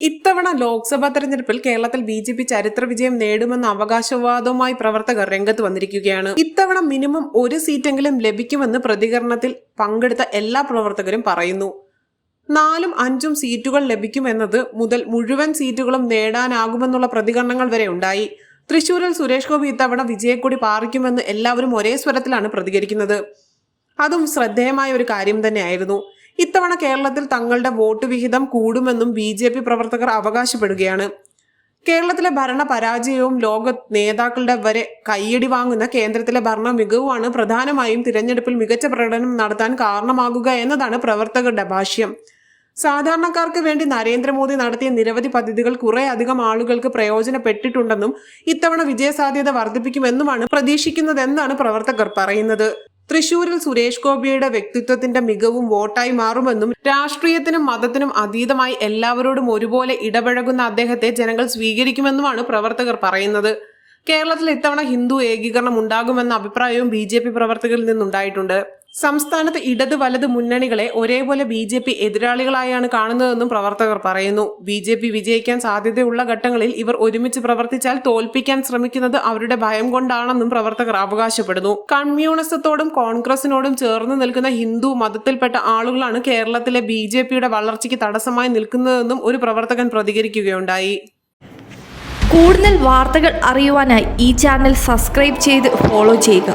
ഇത്തവണ ലോക്സഭാ തെരഞ്ഞെടുപ്പിൽ കേരളത്തിൽ ബി ജെ പി ചരിത്ര വിജയം നേടുമെന്ന അവകാശവാദവുമായി പ്രവർത്തകർ രംഗത്ത് വന്നിരിക്കുകയാണ്. ഇത്തവണ മിനിമം ഒരു സീറ്റെങ്കിലും ലഭിക്കുമെന്ന് പ്രതികരണത്തിൽ പങ്കെടുത്ത എല്ലാ പ്രവർത്തകരും പറയുന്നു. നാലും അഞ്ചും സീറ്റുകൾ ലഭിക്കുമെന്നത് മുതൽ മുഴുവൻ സീറ്റുകളും നേടാനാകുമെന്നുള്ള പ്രതികരണങ്ങൾ വരെ ഉണ്ടായി. തൃശൂരിൽ സുരേഷ് ഗോപി ഇത്തവണ വിജയക്കൊടി പാറിക്കുമെന്ന് എല്ലാവരും ഒരേ സ്വരത്തിലാണ് പ്രതികരിക്കുന്നത്. അതും ശ്രദ്ധേയമായ ഒരു കാര്യം തന്നെയായിരുന്നു. ഇത്തവണ കേരളത്തിൽ തങ്ങളുടെ വോട്ട് വിഹിതം കൂടുമെന്നും ബി ജെ പി പ്രവർത്തകർ അവകാശപ്പെടുകയാണ്. കേരളത്തിലെ ഭരണ പരാജയവും ലോക നേതാക്കളുടെ വരെ കയ്യടി വാങ്ങുന്ന കേന്ദ്രത്തിലെ ഭരണ മികവുമാണ് പ്രധാനമായും തിരഞ്ഞെടുപ്പിൽ മികച്ച പ്രകടനം നടത്താൻ കാരണമാകുക എന്നതാണ് പ്രവർത്തകരുടെ ഭാഷ്യം. സാധാരണക്കാർക്ക് വേണ്ടി നരേന്ദ്രമോദി നടത്തിയ നിരവധി പദ്ധതികൾ കുറെ അധികം ആളുകൾക്ക് പ്രയോജനപ്പെട്ടിട്ടുണ്ടെന്നും ഇത്തവണ വിജയസാധ്യത വർദ്ധിപ്പിക്കുമെന്നുമാണ് പ്രതീക്ഷിക്കുന്നതെന്നാണ് പ്രവർത്തകർ പറയുന്നത്. തൃശൂരിൽ സുരേഷ് ഗോപിയുടെ വ്യക്തിത്വത്തിന്റെ മികവും വോട്ടായി മാറുമെന്നും രാഷ്ട്രീയത്തിനും മതത്തിനും അതീതമായി എല്ലാവരോടും ഒരുപോലെ ഇടപഴകുന്ന അദ്ദേഹത്തെ ജനങ്ങൾ സ്വീകരിക്കുമെന്നുമാണ് പ്രവർത്തകർ പറയുന്നത്. കേരളത്തിൽ ഇത്തവണ ഹിന്ദു ഏകീകരണം ഉണ്ടാകുമെന്ന അഭിപ്രായവും ബി പ്രവർത്തകരിൽ നിന്നുണ്ടായിട്ടുണ്ട്. സംസ്ഥാനത്ത് ഇടത് വലത് മുന്നണികളെ ഒരേപോലെ ബി ജെ പി എതിരാളികളായാണ് കാണുന്നതെന്നും പ്രവർത്തകർ പറയുന്നു. ബി ജെ പി വിജയിക്കാൻ സാധ്യതയുള്ള ഘട്ടങ്ങളിൽ ഇവർ ഒരുമിച്ച് പ്രവർത്തിച്ചാൽ തോൽപ്പിക്കാൻ ശ്രമിക്കുന്നത് അവരുടെ ഭയം കൊണ്ടാണെന്നും പ്രവർത്തകർ അവകാശപ്പെടുന്നു. കമ്മ്യൂണിസത്തോടും കോൺഗ്രസിനോടും ചേർന്ന് നിൽക്കുന്ന ഹിന്ദു മതത്തിൽപ്പെട്ട ആളുകളാണ് കേരളത്തിലെ ബി ജെ പിയുടെ വളർച്ചയ്ക്ക് തടസ്സമായി നിൽക്കുന്നതെന്നും ഒരു പ്രവർത്തകൻ പ്രതികരിക്കുകയുണ്ടായി. കൂടുതൽ വാർത്തകൾ അറിയുവാനായി ഈ ചാനൽ സബ്സ്ക്രൈബ് ചെയ്ത് ഫോളോ ചെയ്യുക.